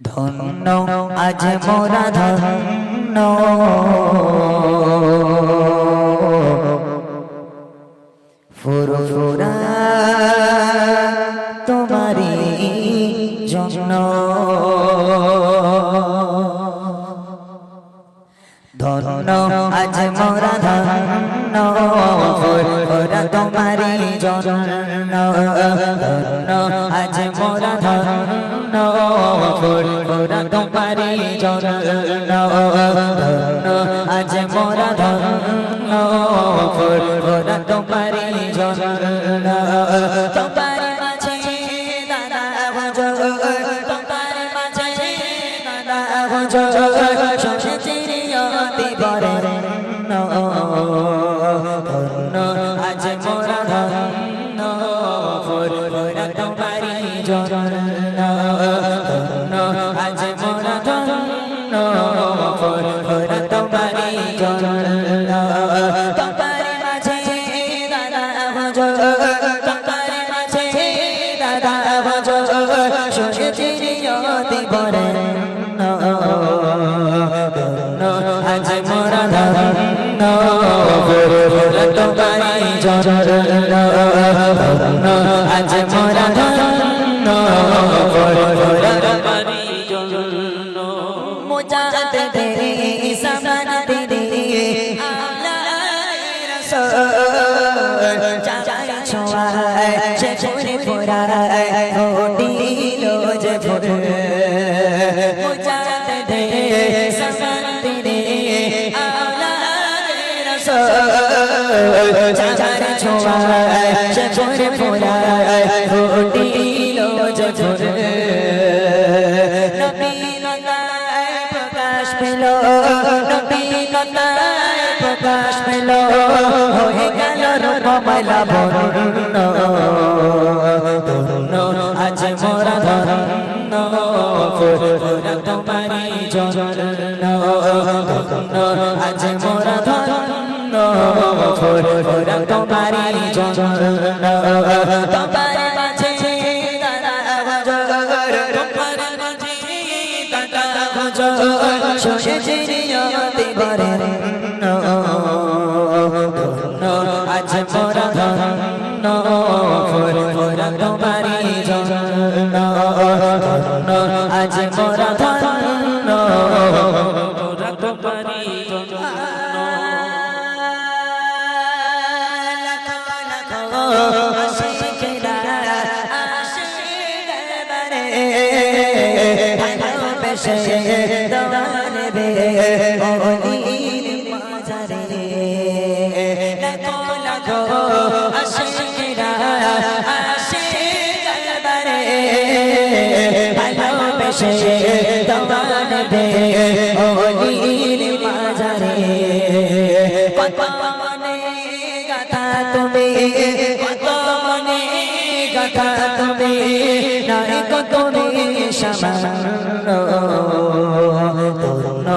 ধন্য আজ মোরা ধন্য। ফুরফুরা তোমারি জন্য। ধন্য আজ মোরা ধন্য। ফুরফুরা তোমারি জন্য। তোমারি জন্য আজ মোরা ধন্য। তোমারি জন্য আজ প্রকাশ পেল প্রকাশ পেল হয়ে গেল রূপমালা বরণ্য তরুণ আজ মোরা ধরণ্য তোমারি জন্য আজ মোরা ধরণ্য তোমারি জন্য তোমারি জন্য আজ মোরা ধন্য তোমারি জন্য দমান কত মনে গাথা তুমি কত মনে গাথা তুমি নাই কত সামান্য তরুণ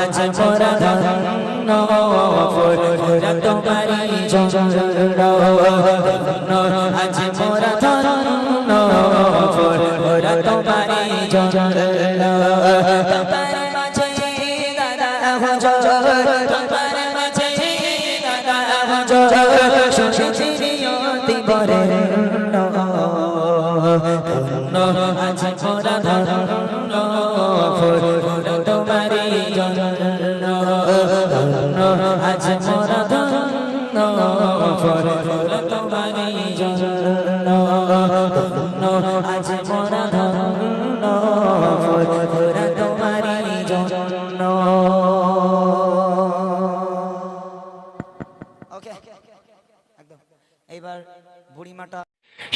আজ মোরা ধন্য তোমারি জন্য আজ মোরা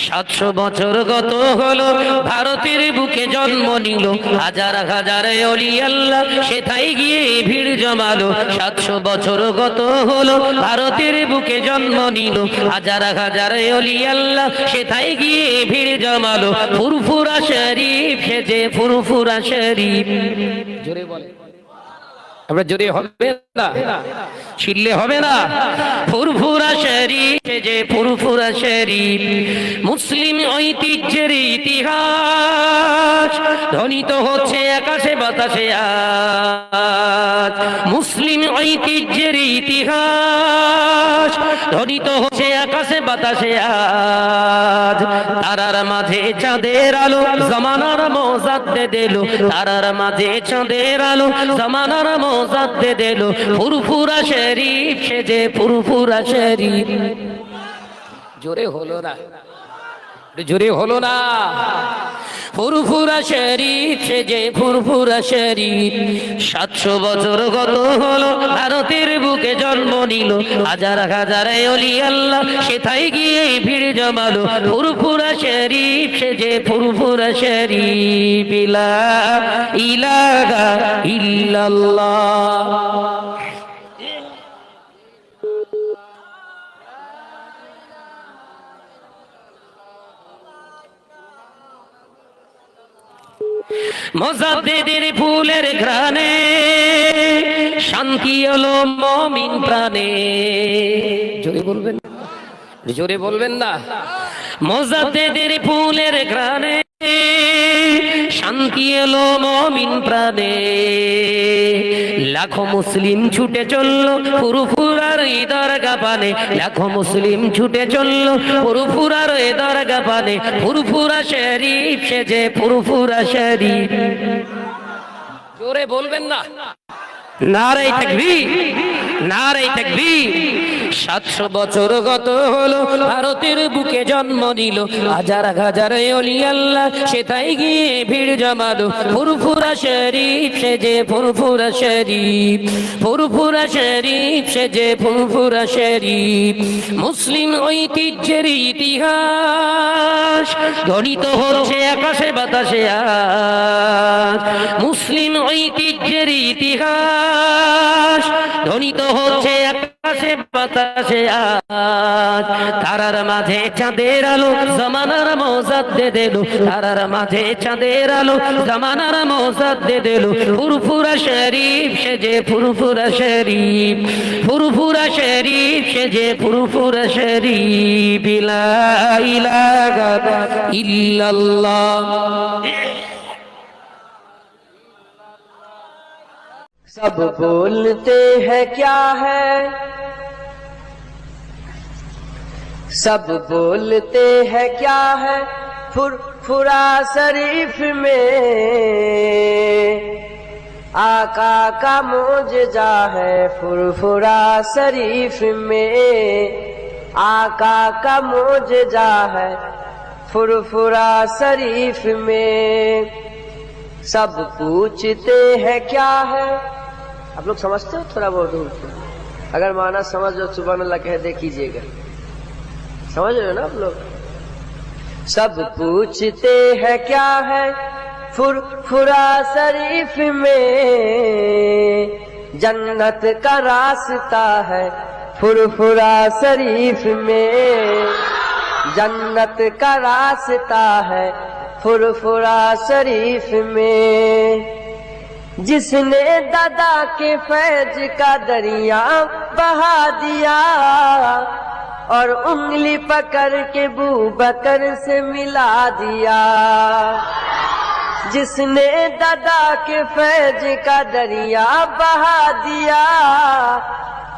সাতশো বছর গত হলো, ভারতের বুকে জন্ম নিল। হাজার হাজার অলি আল্লাহ সেথায় গিয়ে ভিড় জমালো। সাতশো বছর গত হলো, ভারতের বুকে জন্ম নিল। হাজার হাজার অলি আল্লাহ সেথায় গিয়ে ভিড় জমালো। ফুরফুরা শরীফ সেজে ফুরফুরা শরীফ। জোরে বলে। আমরা জোরে হবে না? ছিললে হবে না। ফুরফুরা শরীফ যে ফুরফুরা শরীফ, মুসলিম ঐতিহ্যের ইতিহাস, ধ্বনিত হচ্ছে আকাশে বাতাসে আজ। মুসলিম ঐতিহ্যের ইতিহাস, ধ্বনিত হচ্ছে আকাশে বাতাসে আজ। তারার মাঝে চাঁদের আলো, জমানার মজাদ্দে দিল তারার মাঝে চাঁদের আলো, জমানার মজাদ্দে দিল ফুরফুরা শরীফ সে যে ফুরফুরা শরীফ। জোরে হলো না। জোরে হলো না। ফুরফুরা শরীফ, সে যে ফুরফুরা শরীফ। সাতশো বছর গত হলো, ভারতের বুকে জন্ম নিল। হাজার হাজার অলি আল্লাহ সেথায় গিয়ে ভিড় জমালো। ফুরফুরা শরীফ, সে যে ফুরফুরা শরীফ। ইলা ইলাহা ইল্লাল্লাহ। মজাদ্দেদের ফুলের ঘ্রাণে শান্তি হলো মমিন প্রাণে। জোরে বলবেন? জোরে বলবেন না? মজাদ্দেদের ফুলের ঘ্রাণে শান্তি এলো মমিন প্রাণে। লাখো মুসলিম ছুটে চলল ফুরফুরার এই দরগা পানে। লাখো মুসলিম ছুটে চলল ফুরফুরার এই দরগা পানে। ফুরফুরা শরীফ সে যে ফুরফুরা শরীফ। জোরে বলবেন না। নারাই তাকবীর নারাই তাকবীর। সাতশো বছর গত হলো, ভারতের বুকে জন্ম নিল। হাজার হাজার অলি আল্লাহ সেটাই গিয়ে ভিড় জমালো। ফুরফুরা শরীফ সে যে ফুরফুরা শরীফ ফুরফুরা শরীফ সে যে ফুরফুরা শরীফ। মুসলিম ঐতিহ্যের ইতিহাস ধ্বনিত হচ্ছে আকাশে বাতাসে আজ। মুসলিম ঐতিহ্যের ইতিহাস ধ্বনিত হচ্ছে আকাশে বাতাসে আজ। তারার মাঝে চাঁদের আলো, জমানার মৌজাদ দে দিল। তারার মাঝে চাঁদের আলো, জমানার মৌজাদ দে দিল। ফুরফুরা শরীফ সে যে ফুরফুরা শরীফ। ফুরফুরা শরীফ সে যে ফুরফুরা শরীফ। ইলা ইলাহা ইল্লাল্লাহ। سب بولتے ہیں کیا ہے؟ سب بولتے ہیں کیا ہے؟ فر فرا شریف میں آقا کا معجزہ ہے۔ فرفرا شریف میں آقا کا معجزہ ہے۔ فرفرا شریف میں سب پوچھتے ہیں کیا ہے؟ آپ لوگ سمجھتے ہو؟ تھوڑا بہت دور سے۔ اگر مانا سمجھ لو، سبحان اللہ کہہ دے، کیجیے گا۔ سمجھ رہے ہو نا آپ لوگ؟ سب پوچھتے ہیں، کیا ہے فر، فرا شریف میں؟ جنت کا راستہ ہے فرفرا شریف میں۔ جنت کا راستہ ہے فرفرا شریف میں۔ جس نے دادا کے فیض کا دریا بہا دیا اور انگلی پکڑ کے بو بکر سے ملا دیا۔ جس نے دادا کے فیض کا دریا بہا دیا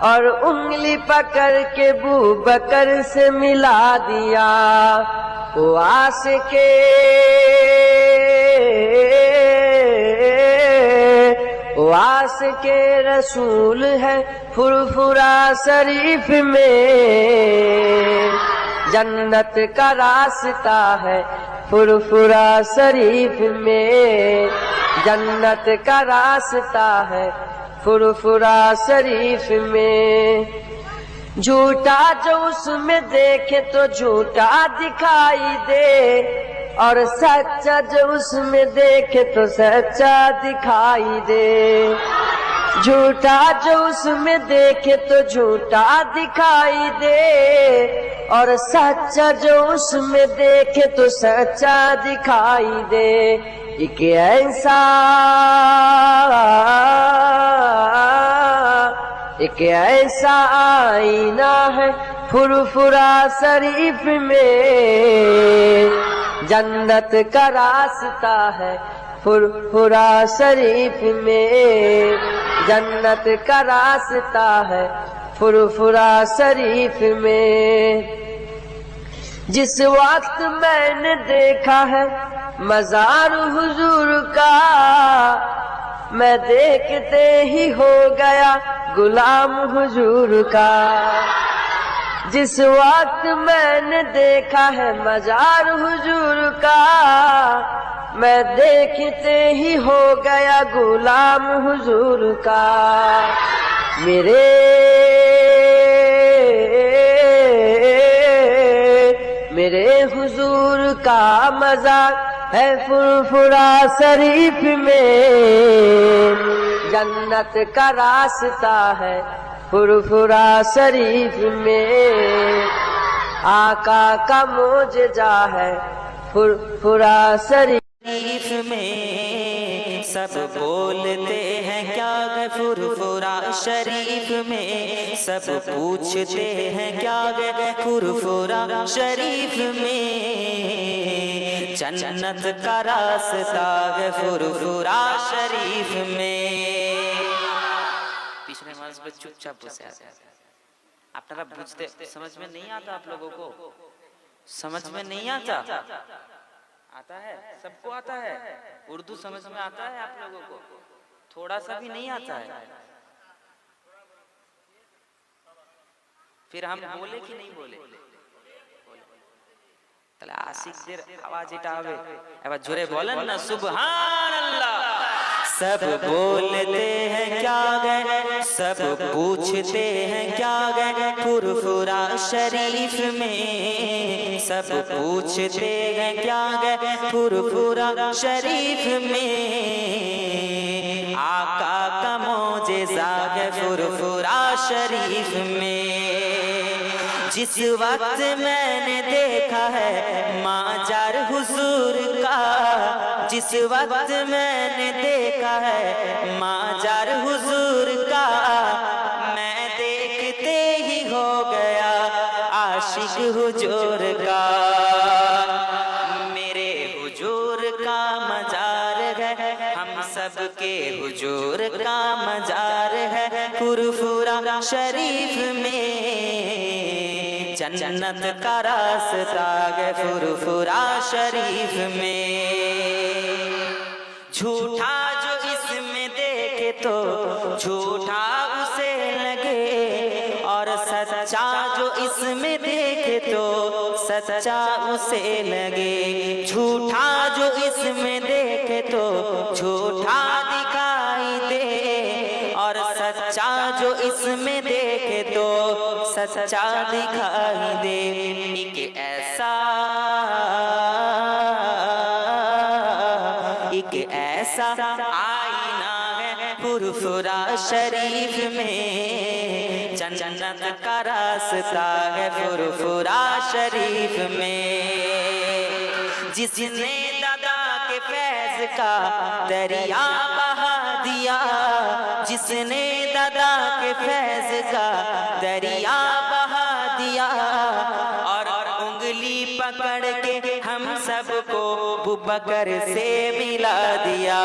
اور انگلی پکڑ کے بو بکر سے ملا دیا۔ وہ آس کے واس کے رسول ہے فرفرا شریف میں۔ جنت کا راستہ ہے فرفرا شریف میں۔ جنت کا راستہ ہے فرفرا شریف میں۔ جھوٹا جو اس میں دیکھے تو جھوٹا دکھائی دے۔ اور سچا جو اس میں دیکھے تو سچا دکھائی دے۔ جھوٹا جو اس میں دیکھے تو جھوٹا دکھائی دے۔ اور سچا جو اس میں دیکھے تو سچا دکھائی دے۔ ایک ایسا ایک ایسا آئینہ ہے فرفرا شریف میں۔ جنت کا راستہ ہے فرفرا شریف میں۔ جنت کا راستہ ہے فرفرا شریف میں۔ جس وقت میں نے دیکھا ہے مزار حضور کا، میں دیکھتے ہی ہو گیا غلام حضور کا۔ جس وقت میں نے دیکھا ہے مزار حضور کا، میں دیکھتے ہی ہو گیا غلام حضور کا۔ میرے میرے حضور کا مزار ہے فرفرا شریف میں۔ جنت کا راستہ ہے فرفرا شریف میں آقا کا موجزہ ہے فرفرا شریف میں سب بولتے ہیں کیا گئے فرفرا شریف میں؟ سب پوچھتے ہیں کیا گئے فرفرا شریف میں؟ جنت کا راستہ گئے فرفرا شریف میں۔ پہ چپ چاپ بسے آتے آپ نے رب بجھتے سمجھ میں نہیں آتا آپ لوگوں کو؟ سمجھ میں نہیں آتا؟ آتا ہے، سب کو آتا ہے۔ اردو سمجھ میں آتا ہے آپ لوگوں کو؟ تھوڑا سا بھی نہیں آتا ہے۔ پھر ہم بولے کی نہیں بولے তাহলে আশিকদের আওয়াজ এটা হবে এবার জোরে বলেন না সুবহান আল্লাহ সব বলতে হ্যাঁ ক্যা سب پوچھتے ہیں کیا گئے پرفرا شریف میں؟ سب پوچھتے ہیں کیا گئے پرفرا شریف میں؟ آقا کا موجزہ ہے پرفرا شریف میں۔ جس وقت میں نے دیکھا ہے ماجر حضور کا، جس وقت میں نے دیکھا ہے ماجر شریف میں جنت کا راستہ گے فرفرا شریف میں۔ جھوٹا جو اس میں دیکھے تو جھوٹا اسے لگے۔ اور سچا جو اس میں دیکھے تو سچا اسے لگے۔ سچا دکھائی دے ایک ایسا ایک ایسا آئینہ ہے پرفرا شریف میں۔ جنت کا راستہ ہے پرفرا شریف میں۔ جس نے دادا کے فیض کا دریا بہا دیا جس نے دادا کے فیض کا دریا اور انگلی پکڑ کے ہم سب کو بکر سے ملا دیا۔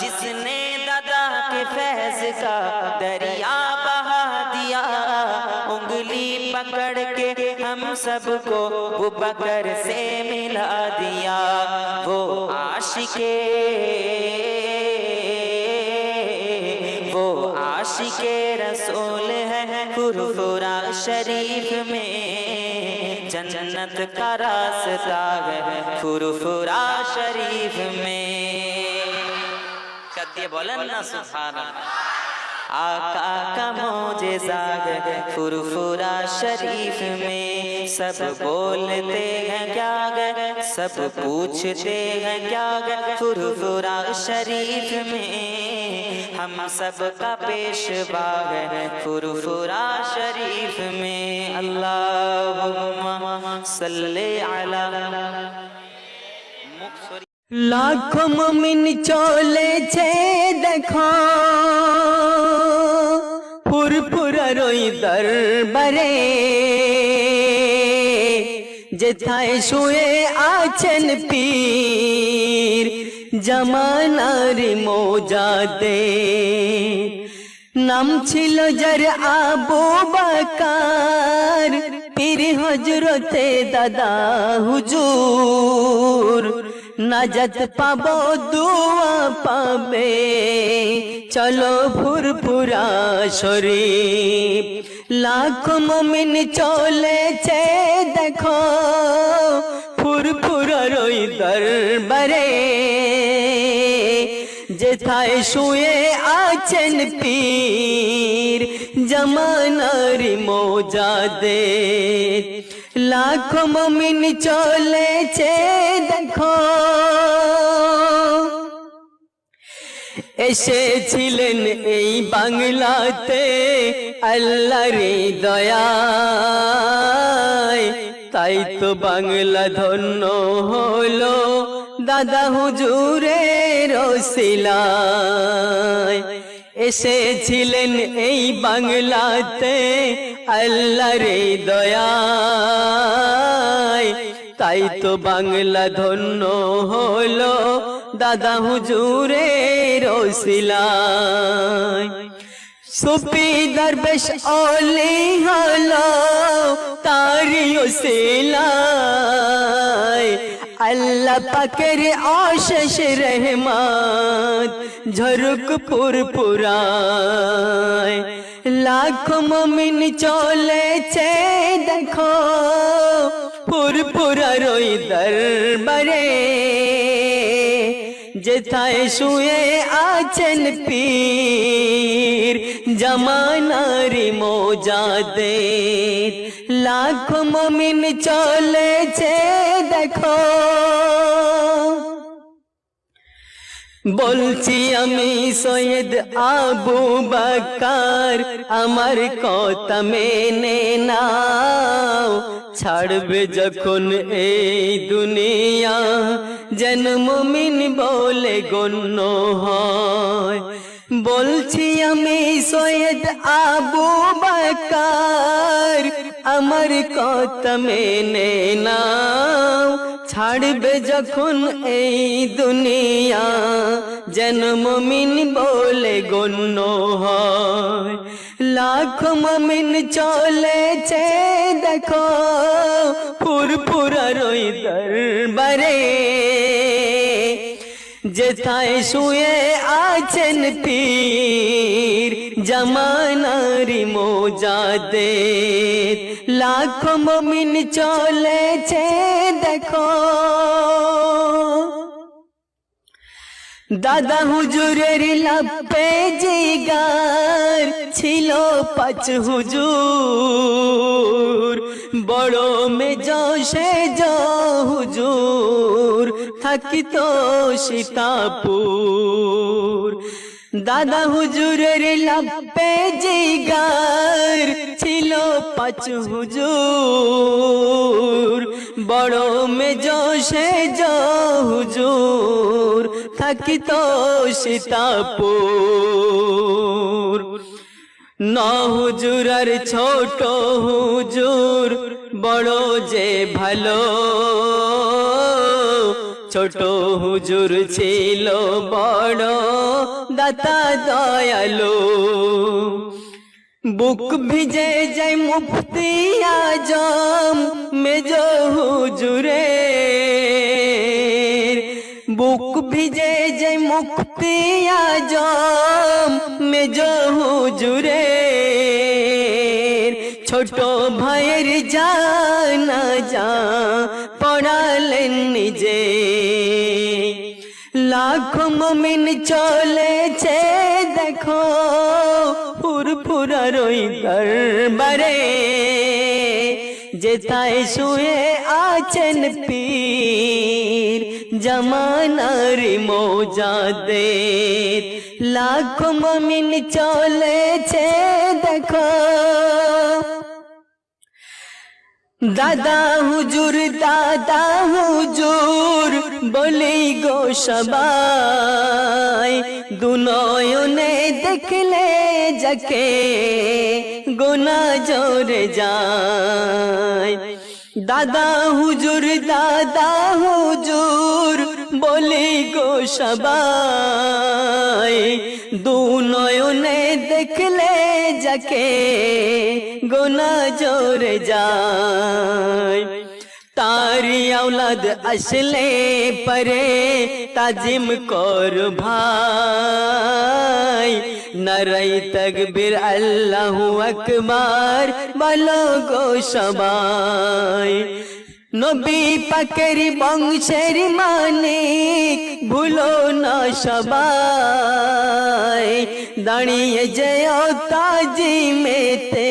جس نے دادا کے فیض کا دریا بہا دیا۔ انگلی پکڑ کے ہم سب کو بکر سے ملا دیا۔ وہ عاشقے، وہ عاشق رسول ہے پورا شریف میں۔ جنت کا راستہ ہے پورا شریف میں۔ بولن نا، سبحان اللہ۔ آقا کا موجزہ فرفرا شریف میں سب بولتے ہیں کیا گر سب پوچھتے ہیں کیا گر فرفرا شریف میں ہم سب کا پیش باغ فرفرا شریف میں اللہ صلی علی লাখো মমিন চলেছে দেখো ফুরফুরার ওই দরবারে যেথায় শুয়ে আছেন পীর জামানার মোজাদে নাম ছিল যার আবু বাকার পীর হজরতে দাদা হুজুর নাজাত পাব দুয়া পাবে। চলো ফুরফুরা শরীফ। লাখ মমিন চলেছে দেখো। ফুরফুরার রই দরবারে। যেথায় শুয়ে আছেন পীর? জামানার মোজাদে লাখ মমিন চলেছে দেখো। এসেছিলেন এই বাংলাতে আল্লাহর দয়ায়। তাই তো বাংলা ধন্য হলো। দাদা হুজুরের রসিলায় এসেছিলেন এই বাংলাতে আল্লাহর দয়ায়। তাই তো বাংলা ধন্য হলো দাদা হুজুরের রসিলায় সুপি দরবেশ ওলি হলো তারি ওসিলায়। আল্লাহ পাকের অশেষ রহমান ঝরুক পুরপুরায়। লাখ মমিন চলেছে দেখো পুরপুরার ওই দরবারে। যেথায় শুয়ে আছেন পীর জমানার মোজাদে লাখ মমিন চলেছে দেখো। বলছি আমি সৈয়দ আবু বাকার আমার কথা মেনে নাও। ছাড়বে যখন এই দুনিয়া জন্মমিন বলে গণ্য হয়। বলছি আমি সৈয়দ আবু বাকার। আমার কথা মেনে নাও, ছাড়বে যখন এই দুনিয়া। জন্মমিন বলে গণ্য হয়। লাখ মমিন চলেছে, দেখো, ফুরফুরার ওই দরবারে। যেথায় শুয়ে আছেন পীর জমানারি মোজাদে লাখ মমিন চলেছে দেখো। দাদা হুজুরের লাপে জিগার ছিল পাঁচ হুজুর। বড় মেজ সে হুজুর থাকিত সীতাপুর। দাদা হুজুরের লাপে জিগার ছিল পাঁচ হুজুর। বড় মেজ সে হুজুর থাকিত সীতাপুর। ন হুজুর আর ছোট হুজুর বড় যে ভালো ছোট হুজুর ছিল বড় দাতা দয়ালো। বুক ভিজে যায় মুফতি আজম মেজ হুজুরে বুক ভিজে যায় মুক্তি আজম মেজ হুজুরে ছোট ভাইয়ের জানা যা পড়ালেন নিজে। লাখ মমিন চলেছে দেখো ফুরফুরার ওই দরবারে যেথায় শুয়ে আছেন পীর জামানার মোজাদে লাখ মমিন চলেছে দেখো দাদা হুজুর দাদা হুজুর, বলি গো সবাই দুনয়নে দেখলে যাকে গোনা জোরে যায়। দাদা হুজুর দাদা হুজুর, বলি গো সবাই দুনয়নে যাকে গোনা জোরে যায় তারি औलाद আসলে পরে তাজিম কর ভাই নরই তকবীর আল্লাহু আকবার বলো গো সবাই নবী পাকের বংশের মানিক ভুলো না সবাই। দাঁড়িয়ে যেও তাজি মেতে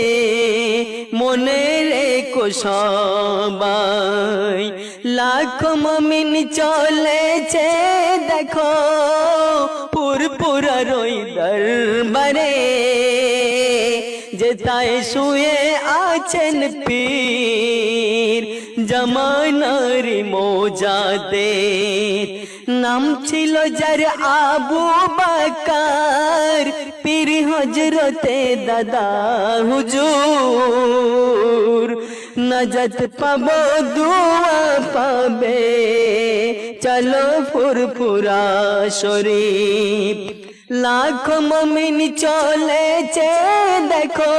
মনে রেখো সবাই। লাখ মমিন চলেছে, দেখো পুরপুরা রই দরবারে। যেতায় শুয়ে আছেন পীর জমানার মোজাদে নাম ছিল যার আবু বাকার, পীর হজরতে দাদা হুজুর। নজত পাবো, দুয়া পাবে। চলো ফুরফুরা শরীফ। লাখ মমিন চলেছে, দেখো।